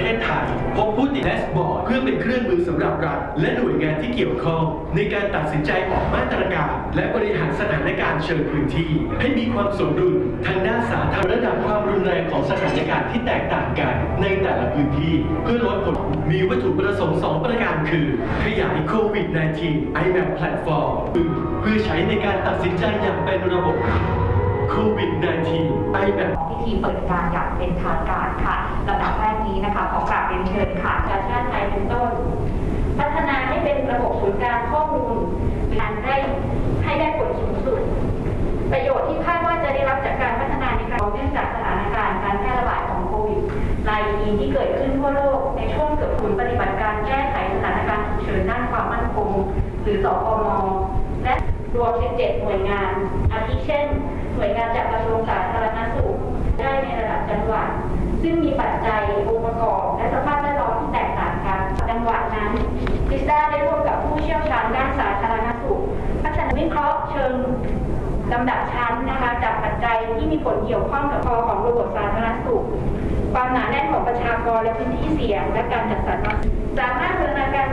เทศไทย พบผู้ติดแดชบอร์ดเพื่อเป็นเครื่องมือสำหรับรัฐและหน่วยงานที่เกี่ยวข้อง ในการตัดสินใจออกมาตรการ และบริหารสถานการณ์เชิงพื้นที่ ให้มีความสมดุลทางด้านสาธารณระดับความรุนแรงของสถานการณ์ที่แตกต่างกัน ในแต่ละพื้นที่ เพื่อลดผลมีวัตถุประสงค์สองประการคือ ขยายโควิด -19 IMAP Platform เพื่อใช้ในการตัดสินใจอย่างเป็นระบบ โควิด -19 IMAP พิธีเปิดการอย่างเป็นทางการค่ะลำดับแรกนี้นะคะขอกราบเรียนเชิญค่ะประชาชาติไทยเป็นต้น พัฒนาให้เป็นระบบศูนย์กลางข้อมูลการได้ให้ได้ผลสูงสุด ประโยชน์ที่คาดว่าจะได้รับจากการพัฒนาในครั้งเนื่องจากสถานการณ์การแพร่ระบาดของโควิด19ที่เกิดขึ้นทั่วโลกในช่วงเกือบศูนย์ปฏิบัติการแก้ไขสถานการณ์ฉุกเฉินด้านความมั่นคง หรือสคมและ รวม 17 หน่วยงาน อาทิเช่น หน่วยงานจากกระทรวงสาธารณสุข ได้ในระดับจังหวัด ซึ่งมีปัจจัยองค์ประกอบ และสภาพแวดล้อมที่แตกต่างกัน จังหวัดนั้นพิซซ่าได้ร่วมกับผู้เชี่ยวชาญด้านสาธารณสุขพัฒนาวิเคราะห์เชิงลำดับชั้นนะคะจากปัจจัยที่มีผลเกี่ยวข้องกับพอของระบบสาธารณสุข ความหนาแน่นของประชากรและพื้นที่เสี่ยง และการจัดสรรสามารถบูรณาการ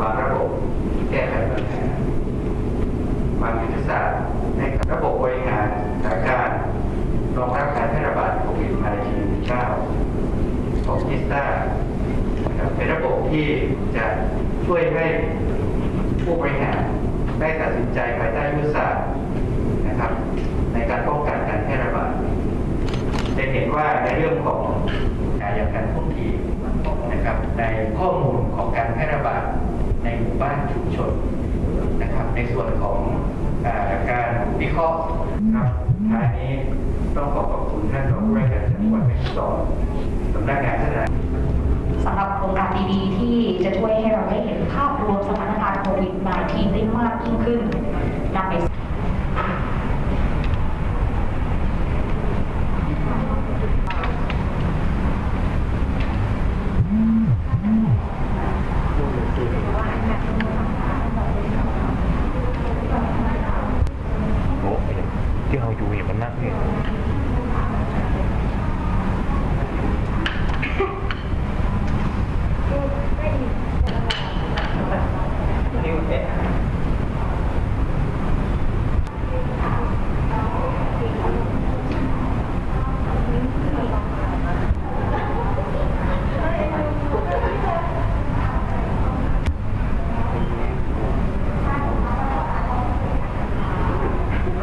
วางระบบแก้ไขปัญหาวางยุทธศาสตร์ให้กับระบบบริหารสถานการณ์รองรับการแพร่ระบาดโควิด -19 ของพิสตาเป็นระบบที่จะช่วยให้ผู้บริหารได้ตัดสินใจภายใต้ยุทธศาสตร์นะครับในการป้องกันการแพร่ระบาดจะเห็นว่าในเรื่องของการอย่างการพูดทีนะครับในข้อมูลของการแพร่ระบาดในหมู่บ้านชุมชนนะครับ ใน ส่วนของอการวิเคราะห์ครับท้ายนี้ต้องขอขอบคุณท่านรองผู้ว่าการจังหวัดแม่ฮ่องสอนสำนักงานพัฒนาสำหรับโครงการดีๆ ที่จะช่วยให้เราได้เห็นภาพรวมสถานการณ์โควิด -19 ได้มากยิ่งขึ้นนำไป โอ้ยที่เราอยู่อย่างมันนักเนี่ย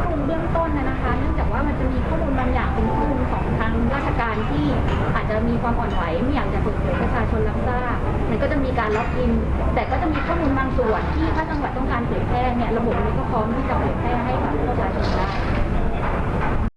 ข้อมูลเบื้องต้นนะนะคะ เนื่องจากว่ามันจะมีข้อมูลบางอย่างเป็นข้อมูลของทางราชการที่อา จจะมีความอ่อนไหวไม่อยากจะเปิดเผยประชาชนรับทราบมันก็จะมีการล็อกอิน แต่ก็จะมีข้อมูลบางส่วนที่ถ้าจังหวัดต้องการเผยแพร่เนี่ยระบบนี้ก็พร้อมที่จะเผยแพร่ให้กับประชาชนได้